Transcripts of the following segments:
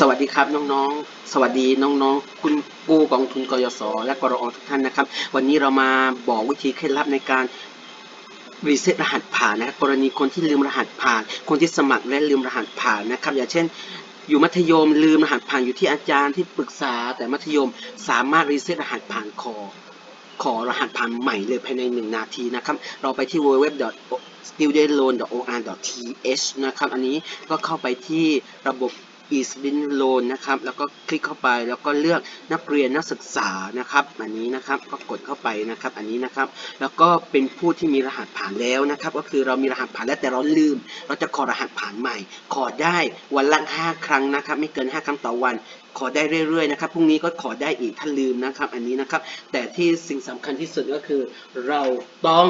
สวัสดีครับน้องๆ สวัสดีน้องๆ คุณกู้กองทุนกยศและกรอทุกท่านนะครับ วันนี้เรามาบอกวิธีเคล็ดลับในการรีเซ็ตรหัสผ่านนะครับกรณีคนที่ลืมรหัสผ่าน คนที่สมัครและลืมรหัสผ่านนะครับ อย่างเช่น อยู่มัธยมลืมรหัสผ่านอยู่ที่อาจารย์ที่ปรึกษา แต่มัธยมสามารถรีเซ็ตรหัสผ่านขอขอรหัสผ่านใหม่เลยภายใน 1 นาทีนะครับ เราไปที่ www.studentloan.or.th นะครับ อันนี้ก็เข้าไปที่ระบบ e-student loan นะครับ แล้วก็คลิกเข้าไปแล้วก็เลือกนักเรียนนักศึกษานะครับ อันนี้นะครับก็กดเข้าไปนะครับ อันนี้นะครับ แล้วก็เป็นผู้ที่มีรหัสผ่านแล้วนะครับ ก็คือเรามีรหัสผ่านแล้วแต่เราลืม เราจะขอรหัสผ่านใหม่ ขอได้วันละ5ครั้งนะครับ ไม่เกิน 5 ครั้งต่อวันขอได้เรื่อยๆนะครับ พรุ่งนี้ก็ขอได้อีกถ้าลืมนะครับ อันนี้นะครับ แต่ที่สิ่งสำคัญที่สุดก็คือ เราต้อง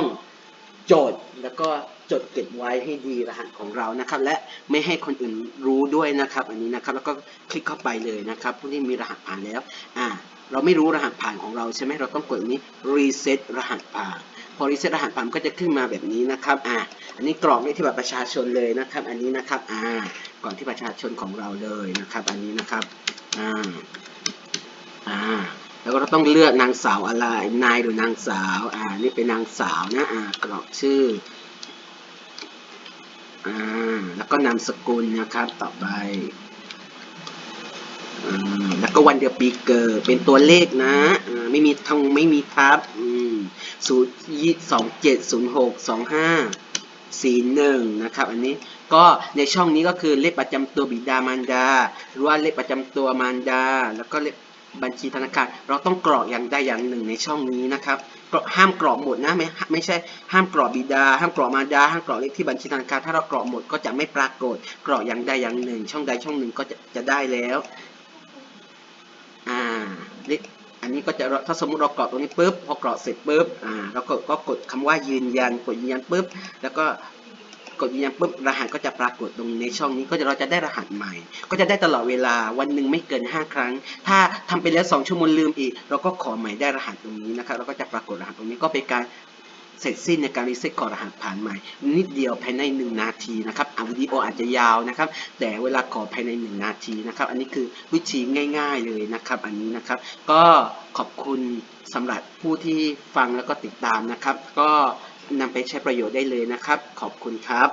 จดแล้วก็ จดเก็บไว้ให้ดีรหัสของเรานะครับ และไม่ให้คนอื่นรู้ด้วยนะครับ อันนี้นะครับแล้วก็คลิกเข้าไปเลยนะครับผู้ที่มีรหัสผ่านแล้วอ่าเราไม่รู้รหัสผ่านของเราใช่ไหมเราต้องกดอันนี้ reset รหัสผ่านพอ reset รหัสผ่านก็จะขึ้นมาแบบนี้นะครับ อ่า อันนี้กรอกเลขที่บัตรประชาชนเลยนะครับ อันนี้นะครับ อ่า ก่อนที่ประชาชนของเราเลยนะครับ อันนี้นะครับ อ่า อ่า แล้วก็เราต้องเลือกนางสาวอะไร นายหรือนางสาว อ่า นี่เป็นนางสาวนะ อ่า กรอกชื่อ อ่าแล้วก็นามสกุลนะครับต่อไปอ่าแล้วก็วันเดือนปีเกิดเป็นตัวเลขนะอ่าไม่มีทงไม่มีทับอืมศูนย์ยี่สองเจ็ดศูนย์หกสองห้าสี่หนึ่งนะครับอันนี้ก็ในช่องนี้ก็คือเลขประจำตัวบิดามารดา หรือว่าเลขประจำตัวมารดา แล้วก็เลขบัญชีธนาคาร เราต้องกรอกอย่างใดอย่างหนึ่งในช่องนี้นะครับ ห้ามกรอกหมดนะไม่ไม่ใช่ห้ามกรอกบิดา ห้ามกรอกมารดา ห้ามกรอกเลขที่บัญชีธนาคารถ้าเรากรอกหมดก็จะไม่ปรากฏกรอกอย่างใดอย่างหนึ่ง ช่องใดช่องหนึ่งก็จะจะได้แล้วอ่าเลขอันนี้ก็จะถ้าสมมติเรากรอกตรงนี้ปุ๊บพอกรอกเสร็จปุ๊บอ่าเราก็ก็กดคำว่ายืนยันกดยืนยันปุ๊บแล้วก็ กดยืนยันปุ๊บรหัสก็จะปรากฏตรงในช่องนี้ก็จะเราจะได้รหัสใหม่ ก็จะได้ตลอดเวลาวันหนึ่งไม่เกิน 5 ครั้ง ถ้าทำไปแล้ว 2 ชั่วโมงลืมอีก เราก็ขอใหม่ได้รหัสตรงนี้นะครับแล้วก็จะปรากฏรหัสตรงนี้ก็เป็นการเสร็จสิ้นในการรีเซ็ตขอรหัสผ่านใหม่ นิดเดียวภายใน 1 นาทีนะครับอวิดีโออาจจะยาวนะครับ แต่เวลาขอภายใน 1 นาทีนะครับ อันนี้คือวิธีง่าย ๆเลยนะครับ อันนี้นะครับ ก็ขอบคุณสำหรับผู้ที่ฟังแล้วก็ติดตามนะครับ ก็ นำไปใช้ประโยชน์ได้เลยนะครับ ขอบคุณครับ